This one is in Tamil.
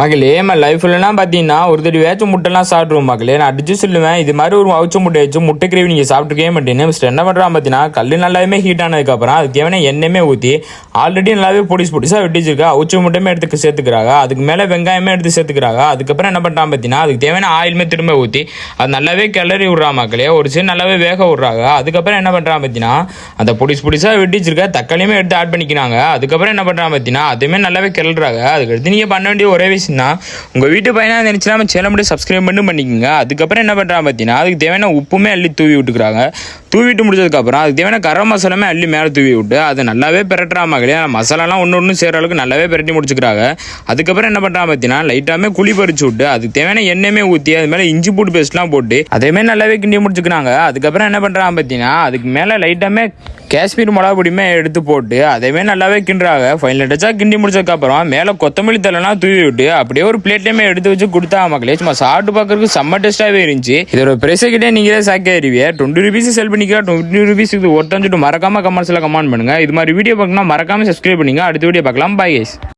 மகளே நம்ம லைஃப்லலாம் பார்த்தீங்கன்னா ஒரு தடி வேச்சும் முட்டைலாம் சாப்பிடுவோம் மகளே. நான் அடிச்சு சொல்லுவேன் இது மாதிரி ஒரு அவிச்ச முட்டை வச்சு முட்டை கிரேவி நீங்கள் சாப்பிட்டுக்கவே மாட்டேன்னு ஃபஸ்ட் என்ன பண்ணுறான் பார்த்தீங்கன்னா கல் நல்லாவே ஹீட் ஆனதுக்கப்புறம் அதுக்கு தேவையான எண்ணெயுமே ஊற்றி ஆல்ரெடி நல்லாவே பொடிசு பொடிசாக வெட்டிச்சிருக்கா அவிச்ச முட்டையுமே எடுத்து சேர்த்துக்கிறாங்க. அதுக்கு மேலே வெங்காயமே எடுத்து சேர்த்துக்கிறாங்க. அதுக்கப்புறம் என்ன பண்ணுறான் பார்த்தீங்கன்னா அதுக்கு தேவையான ஆயிலுமே திரும்ப ஊற்றி அது நல்லாவே கிளறி விட்றா மக்களே ஒரு சைடு நல்லாவே வேக விட்றாங்க. அதுக்கப்புறம் என்ன பண்ணுறான் பார்த்தீங்கன்னா அந்த பொடிசு பொடிசாக வெட்டிச்சிருக்க தக்காளியுமே எடுத்து ஆட் பண்ணிக்கிறாங்க. அதுக்கப்புறம் என்ன பண்ணுறான் பார்த்தீங்கன்னா அதுவுமே நல்லாவே கிளறாங்க அதுக்கு எடுத்து நீங்கள் பண்ண வேண்டிய ஒரே விஷயம் தான் உங்கள் வீட்டு பையனாக நினச்சினா நம்ம சேனல் மட்டும் சப்ஸ்கிரைப் பண்ணி பண்ணிக்கோங்க. அதுக்கப்புறம் என்ன பண்ணுறான் பார்த்தீங்கன்னா அதுக்கு தேவையான உப்புமே அள்ளி தூவி விட்டுக்கிறாங்க. தூவி விட்டு முடிச்சதுக்கப்புறம் அதுக்கு தேவையான கரம் மசாலாமே அள்ளி மேலே தூவி விட்டு அதை நல்லாவே பெரட்டுறா மகளே. மசாலாலாம் ஒன்று ஒன்று சேர அளவுக்கு நல்லாவே பெரட்டி முடிச்சுக்கிறாங்க. அதுக்கப்புறம் என்ன பண்ணுறான் பார்த்தீங்கன்னா லைட்டாகவே குழி பறிச்சு விட்டு அதுக்கு தேவையான எண்ணெயுமே ஊற்றி அது மேலே இஞ்சி பூட்டு பேஸ்ட்லாம் போட்டு அதேமாதிரி நல்லாவே கிண்டி முடிச்சுக்கிறாங்க. அதுக்கப்புறம் என்ன பண்ணுறான் பார்த்தீங்கன்னா அதுக்கு மேலே லைட்டாகவே காஷ்மீர் மிளகா பொடியுமே எடுத்து போட்டு அதையுமே நல்லாவே கிண்டுறாங்க ஃபைனல் டச்சா கிண்டி முடிச்சதுக்கப்புறம் மேலே கொத்தமல்லி தலைலாம் தூவி விட்டு அப்படியே ஒரு பிளேட்லேயுமே எடுத்து வச்சு கொடுத்தா மக்களே. சும்மா சாப்பிட்டு பார்க்கறதுக்கு செம்ம டேஸ்ட்டாகவே இருந்துச்சு. இதோட பிரைஸை கிட்டே நீங்களே சாக்கே அறிவிய டுவெண்ட்டி ருபீஸ் செல் பண்ணிக்க டுவெண்ட்டி ருபீஸ் இது ஒருத்தன் சொல்லிட்டு மறக்காம கமெண்ட்ஸில் கமெண்ட் பண்ணுங்க. இது மாதிரி வீடியோ பார்க்கணும் மறக்காம சப்ஸ்கிரைப் பண்ணிங்க அடுத்த வீடியோ பார்க்கலாம். பாய் guys.